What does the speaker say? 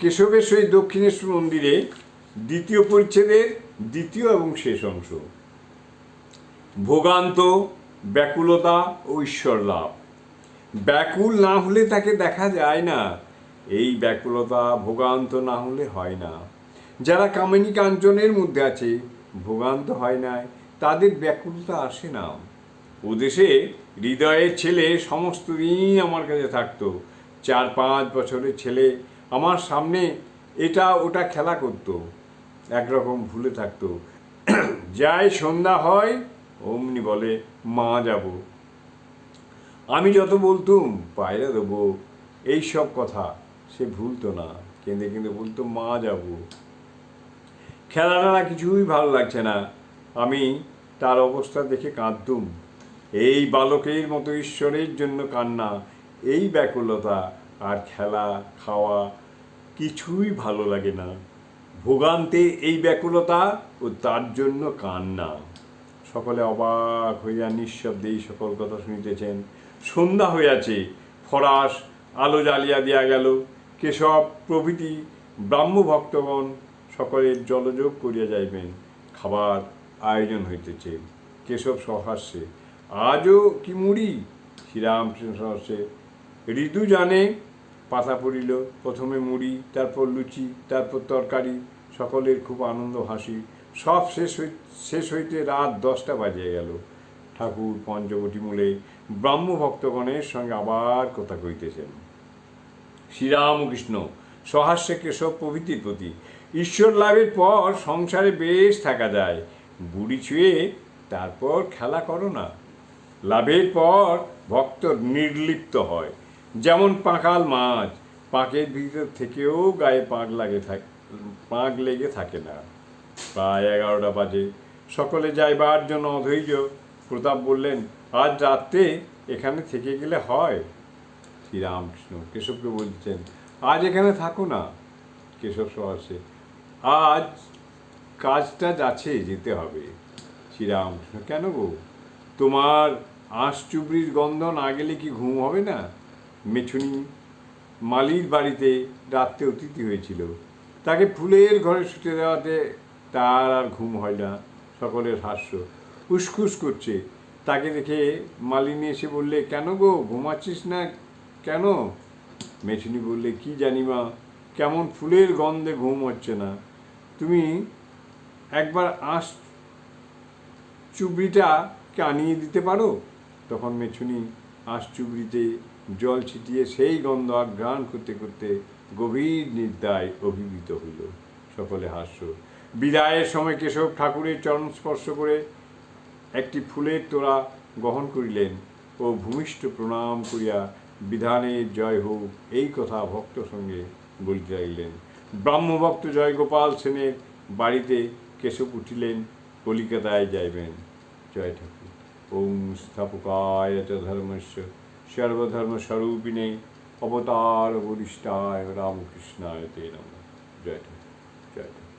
সহিত দক্ষিণেশ্বর মন্দিরে দ্বিতীয় পরিচ্ছেদের দ্বিতীয় এবং শেষ অংশ। ভোগান্ত, ব্যাকুলতা ও ঈশ্বর লাভ ব্যাকুল না হলে তাকে দেখা যায় না। এই ব্যাকুলতা, ভোগান্ত না হলে হয় না। যারা কামিনী কাঞ্চনের মধ্যে আছে, ভোগান্ত হয় না তাদের ব্যাকুলতা আসে না। ও দেশে হৃদয়ের ছেলে সমস্ত দিন আমার কাছে থাকতো। চার পাঁচ বছরের ছেলে আমার সামনে এটা, ওটা খেলা করতো, একরকম ভুলে থাকতো। যাই সন্ধ্যা হয়, অমনি বলে, মা যাব। আমি যত বলতুম, পায়রা দেবো। এই সব কথা সে ভুলতো না। কেঁদে কেঁদে বলতো, মা যাব। খেলাটা না কিছুই ভালো লাগছে না। আমি তার অবস্থা দেখে কাঁদতুম। এই বালকের মতো ঈশ্বরের জন্য কান্না, এই ব্যাকুলতা, আর খেলা, খাওয়া কিছুই ভালো লাগে না। ভোগান্তে এই ব্যাকুলতা ও তার জন্য কান্না। সকলে অবাক হইয়া নিঃশব্দে এই সকল কথা শুনিতেছেন। সন্ধ্যা হইয়াছে, ফরাস আলো জ্বালিয়া দিয়া গেল। কেশব, প্রভৃতি ব্রাহ্ম ভক্তগণ সকলের জলযোগ করিয়া যাইবেন। খাবার আয়োজন হইতেছে। কেশব সহাস্যে আজও কি মুড়ি? শ্রীরামকৃষ্ণ সহস্যে ঋতু জানে পাতা পড়িল, প্রথমে মুড়ি, তারপর লুচি, তারপর তরকারি, সকলের খুব আনন্দ, হাসি। সব শেষ হই, শেষ হইতে রাত দশটা বাজিয়ে গেল। ঠাকুর পঞ্চবটি মূলে ব্রাহ্ম ভক্তগণের সঙ্গে আবার কথা কইতেছেন শ্রীরামকৃষ্ণ সহাস্য কেশব প্রভৃতির প্রতি, ঈশ্বর লাভের পর সংসারে বেশ থাকা যায়। বুড়ি ছুঁয়ে তারপর খেলা করো না। লাভের পর ভক্ত নির্লিপ্ত হয়। যেমন পাঁকাল মাছ, পাঁকের ভিতর থেকেও গায়ে পাঁক লাগে থাকে পাঁক লেগে থাকে না। প্রায় এগারোটা বাজে। সকলে যাইবার জন্য অধৈর্য। প্রতাপ বললেন, আজ রাত্রে এখানে থেকে গেলে হয়? শ্রীরামকৃষ্ণ কেশবকে বলছেন, আজ এখানে থাকো না। কেশব সহাসে আজ কাজটা যাচ্ছে, যেতে হবে। শ্রীরামকৃষ্ণ, কেন গো? তোমার আঁশ চুবড়ির গন্ধ না গেলে কি ঘুম হবে না? মেছুনি মালির বাড়িতে রাত্রে অতিথি হয়েছিল। তাকে ফুলের ঘরে শুতে দেওয়াতে তার আর ঘুম হয় না, সকলের হাস্য। উসখুস করছে। তাকে দেখে মালিনী এসে বললে, কেন গো, ঘুমাচ্ছিস না কেন? মেছুনি বললে, কি জানি মা, কেমন ফুলের গন্ধে ঘুম হচ্ছে না। তুমি একবার আঁশ চুবড়িটাকে আনিয়ে দিতে পারো? তখন মেছুনি আঁশ চুবড়িতে জল ছিটিয়ে সেই গন্ধ আঘ্রাণ করতে করতে গভীর নিদ্রায় অভিভূত হইল। সকলে হাস্য। বিদায়ের সময় কেশব ঠাকুরের চরণ স্পর্শ করে একটি ফুলের তোড়া গ্রহণ করিলেন ও ভূমিষ্ঠ প্রণাম করিয়া বিধানের জয় হোক এই কথা ভক্ত সঙ্গে বলিতে লাগিলেন। ব্রাহ্মভক্ত জয়গোপাল সেনের বাড়িতে কেশব উঠিলেন, কলিকাতায় যাইবেন। জয় ঠাকুর। ওম স্থাপকায় চ সর্বধর্ম স্বরূপিণে অবতার বরিষ্ঠায় রামকৃষ্ণায় তে নম। জয় জয়